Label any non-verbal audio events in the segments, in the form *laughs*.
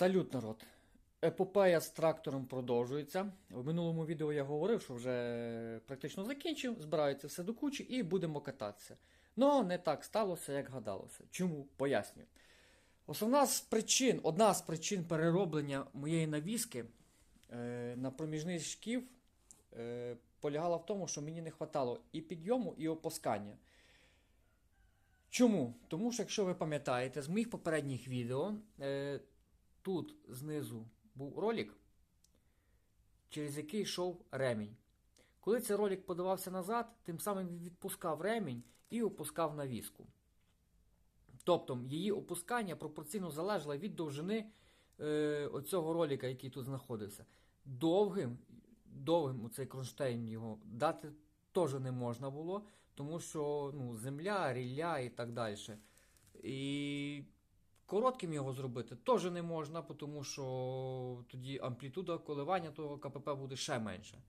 Салют, народ! Епопея з трактором продовжується. В минулому відео я говорив, що вже практично закінчив, збирається все до кучі і будемо кататися. Ну, не так сталося, як гадалося. Чому? Пояснюю. Основна з причин, одна з причин перероблення моєї навіски е, на проміжний шків е, полягала в тому, що мені не вистачало і підйому, і опускання. Чому? Тому що, якщо ви пам'ятаєте, з моїх попередніх відео е, тут знизу був ролик, через який йшов ремінь. Коли цей ролик подавався назад, тим самим він відпускав ремінь і опускав навіску. Тобто її опускання пропорційно залежало від довжини е, оцього ролика, який тут знаходився. Довгим, довгим цей кронштейн його дати теж не можна було, тому що ну, земля, рілля і так далі. І коротким його зробити теж не можна, тому що тоді амплітуда коливання того КПП буде ще менше.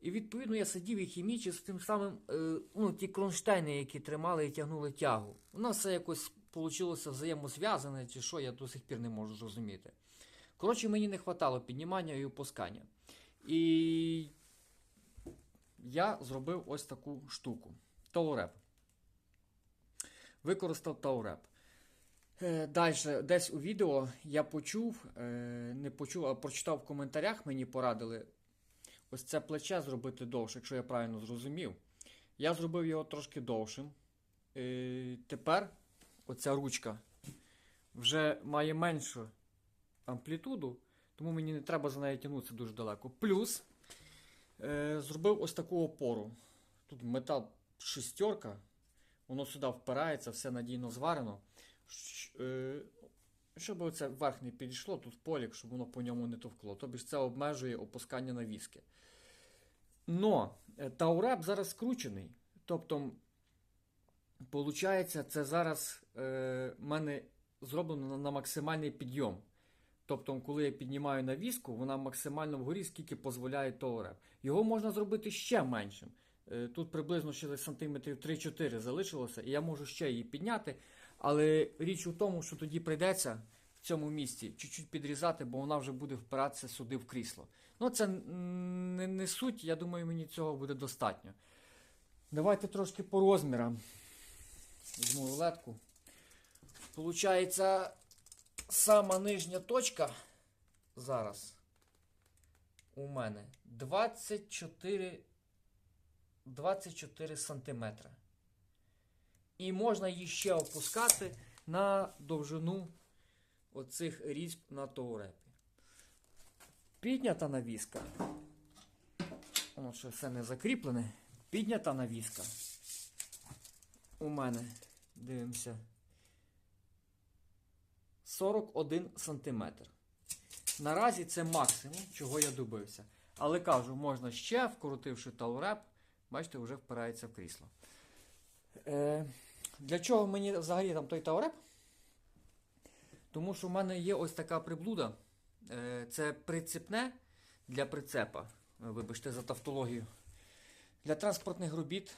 І відповідно я сидів і хімічив з тим самим, е, ну, ті кронштейни, які тримали і тягнули тягу. У нас все якось вийшло взаємозв'язане, чи що, я до сих пір не можу зрозуміти. Коротше, мені не вистачало піднімання і опускання. І я зробив ось таку штуку. Тауреп. Використав тауреп. Далі, десь у відео я почув, е, не почув, а прочитав в коментарях, мені порадили ось це плече зробити довше, якщо я правильно зрозумів. Я зробив його трошки довшим. Е, Тепер оця ручка вже має меншу амплітуду, тому мені не треба за нею тягнутися дуже далеко. Плюс е, зробив ось таку опору. Тут метал шестерка, воно сюди впирається, все надійно зварено. Е, Щоб оце вверх не підійшло, тут полік, щоб воно по ньому не товкло. Тобі ж це обмежує опускання навіски. Но е, тауреп зараз скручений. Тобто, виходить, це зараз е, в мене зроблено на, максимальний підйом. Тобто, коли я піднімаю навіску, вона максимально вгорі, скільки дозволяє тауреп. Його можна зробити ще меншим. Тут приблизно ще сантиметрів 3-4 залишилося, і я можу ще її підняти. Але річ у тому, що тоді прийдеться в цьому місці чуть-чуть підрізати, бо вона вже буде впиратися сюди в крісло. Ну, це не, не суть, я думаю, мені цього буде достатньо. Давайте трошки по розмірам. Візьму рулетку. Получається, сама нижня точка зараз у мене 24, 24 сантиметри. І можна її ще опускати на довжину оцих різьб на тоурепі. Піднята навіска. Воно ще все не закріплене. Піднята навіска. У мене, дивимося, 41 сантиметр. Наразі це максимум, чого я добився. Але кажу, можна ще, вкоротивши тауреп, бачите, вже впирається в крісло. Е, для чого мені взагалі там той тауреп? Тому що в мене є ось така приблуда. Е, це прицепне для прицепа. Е, Вибачте за тавтологію. Для транспортних робіт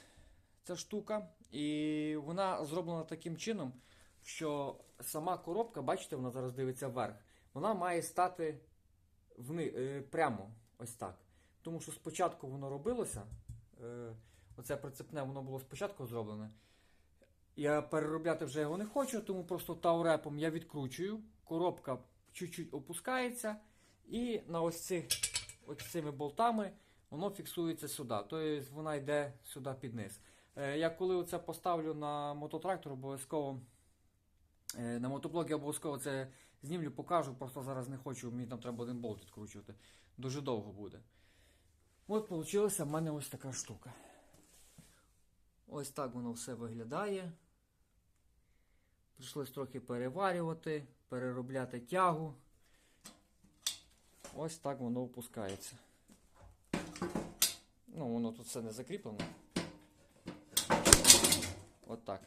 ця штука. І вона зроблена таким чином, що сама коробка, бачите, вона зараз дивиться вверх, вона має стати вни, е, прямо ось так. Тому що спочатку воно робилося. Оце прицепне воно було спочатку зроблене. Я переробляти вже його не хочу, тому просто таурепом я відкручую, коробка чуть-чуть опускається, і на ось цих ось цими болтами воно фіксується сюди. Тобто вона йде сюди під низ. Е, Я коли оце поставлю на мототрактор, обов'язково е, на мотоблогі обов'язково це знімлю, покажу, просто зараз не хочу, мені там треба один болт відкручувати. Дуже довго буде. От вийшла в мене ось така штука. Ось так воно все виглядає. Прийшлось трохи переварювати, переробляти тягу. Ось так воно опускається. Ну, воно тут все не закріплено. От так.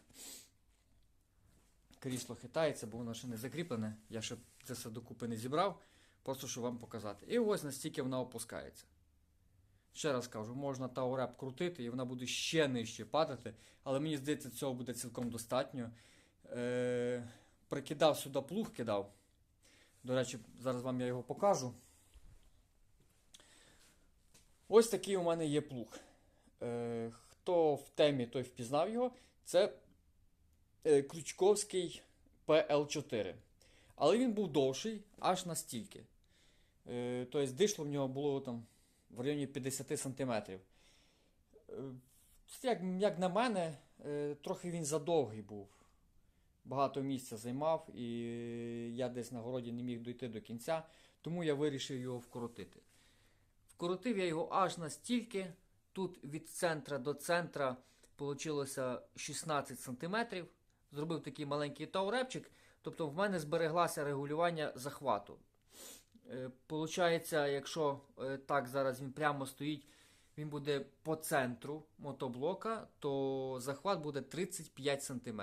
Крісло хитається, бо воно ще не закріплене. Я ще це все докупи не зібрав, просто щоб вам показати. І ось настільки вона опускається. Ще раз кажу, можна тауреп крутити і вона буде ще нижче падати, але мені здається, цього буде цілком достатньо. Е, прикидав сюди плуг, кидав. До речі, зараз вам я його покажу. Ось такий у мене є плуг. Е, хто в темі, той впізнав його. Це е, Крючковський PL4. Але він був довший аж настільки. Е, тобто дишло в нього було там в районі 50 см. Е, як, як на мене, е, трохи він задовгий був. Багато місця займав, і я десь на городі не міг дойти до кінця, тому я вирішив його вкоротити. Вкоротив я його аж настільки. Тут від центра до центра вийшло 16 см. Зробив такий маленький таурепчик. Тобто в мене збереглося регулювання захвату. Е, Получається, якщо е, так зараз він прямо стоїть, він буде по центру мотоблока, то захват буде 35 см.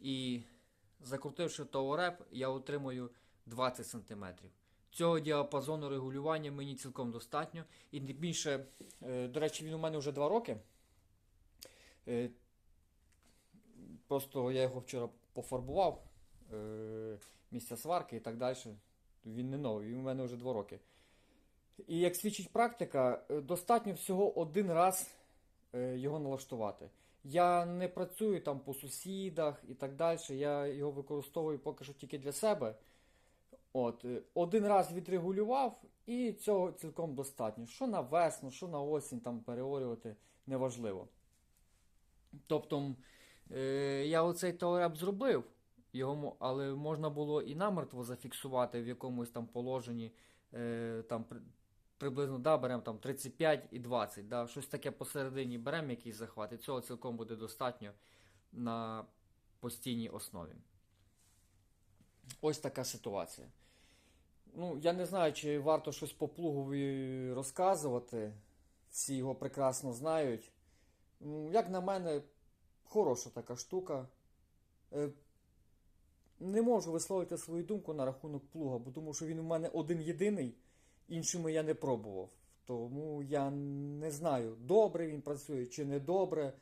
І закрутивши тауреп, я отримую 20 см. Цього діапазону регулювання мені цілком достатньо. І більше, е, до речі, він у мене вже 2 роки. Е, Просто я його вчора пофарбував е, місця сварки і так далі. Він не новий, він у мене вже 2 роки. І як свідчить практика, достатньо всього один раз його налаштувати. Я не працюю там по сусідах і так далі. Я його використовую поки що тільки для себе. От, е, один раз відрегулював, і цього цілком достатньо. Що на весну, що на осінь там переорювати неважливо. Тобто, е, я оцей тауреп зробив, його, але можна було і намертво зафіксувати в якомусь там положенні, е, там приблизно да, беремо там 35 і 20, да, щось таке посередині беремо якийсь захват, і цього цілком буде достатньо на постійній основі. Ось така ситуація. Ну, я не знаю, чи варто щось по плугові розказувати. Всі його прекрасно знають. Ну, як на мене, хороша така штука. Е, Не можу висловити свою думку на рахунок плуга, бо тому що він у мене один єдиний, іншими я не пробував. Тому я не знаю, добре він працює чи не добре.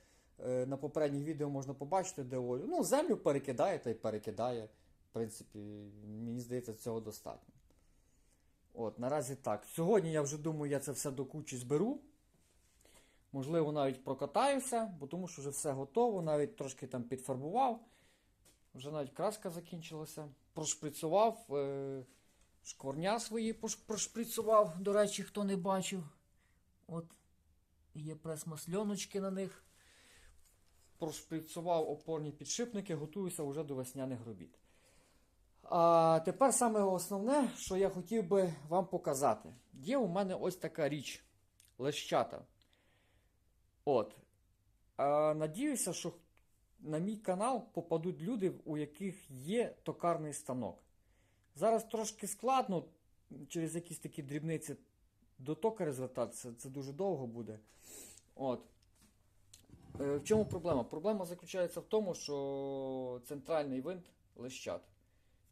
Е, На попередніх відео можна побачити, де Олю. Ну, землю перекидає та й перекидає. В принципі, мені здається, цього достатньо. От, наразі так. Сьогодні я вже думаю, я це все до кучі зберу. Можливо, навіть прокатаюся, бо тому що вже все готово, навіть трошки там підфарбував. Вже навіть краска закінчилася. Прошприцював. Е- шкворня свої прошприцював, до речі, хто не бачив. От є прес-масльоночки на них. Прошприцював опорні підшипники, готуюся вже до весняних робіт. А тепер саме основне, що я хотів би вам показати. Є у мене ось така річ лещата. От. А, надіюся, що на мій канал попадуть люди, у яких є токарний станок. Зараз трошки складно через якісь такі дрібниці до токаря звертатися, це дуже довго буде. От. Е, В чому проблема? Проблема заключається в тому, що центральний винт лещат.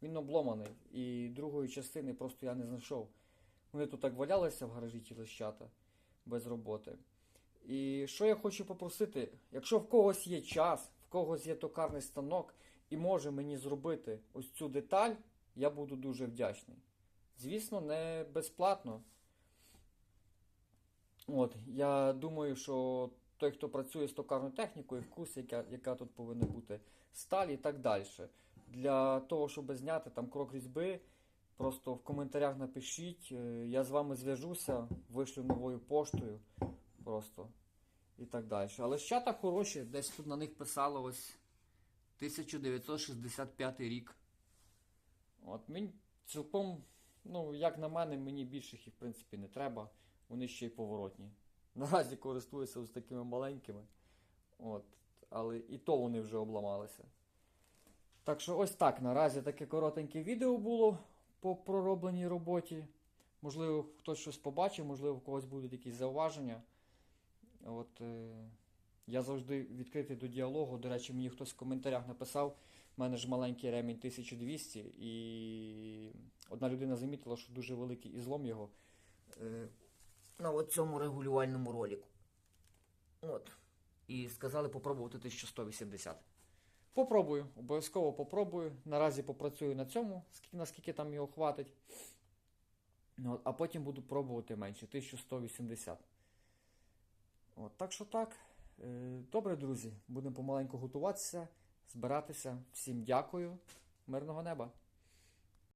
Він обломаний, і другої частини просто я не знайшов. Вони тут так валялися в гаражі ті лещата без роботи. І що я хочу попросити, якщо в когось є час, в когось є токарний станок і може мені зробити ось цю деталь, я буду дуже вдячний. Звісно, не безплатно. От, я думаю, що той, хто працює з токарною технікою, в курсі, яка, яка тут повинна бути сталь і так далі. Для того, щоб зняти там крок різьби, просто в коментарях напишіть, е, я з вами зв'яжуся, вишлю новою поштою. Просто. І так далі. Але щата хороші, десь тут на них писало ось 1965 рік. От мені цілком, ну, як на мене, мені більших їх в принципі не треба. Вони ще й поворотні. *laughs* Наразі користуюся ось такими маленькими. От. Але і то вони вже обламалися. Так що ось так. Наразі таке коротеньке відео було по проробленій роботі. Можливо, хтось щось побачив, можливо, в когось будуть якісь зауваження. От, е, я завжди відкритий до діалогу. До речі, мені хтось в коментарях написав. У мене ж маленький ремінь 1200, і одна людина замітила, що дуже великий ізлом його е, на цьому регулювальному роліку. От. І сказали попробувати 1180. Попробую, обов'язково попробую. Наразі попрацюю на цьому, наскільки там його хватить. От, а потім буду пробувати менше, 1180. От, так що так. Е, Добре, друзі, будемо помаленьку готуватися, збиратися. Всім дякую. Мирного неба!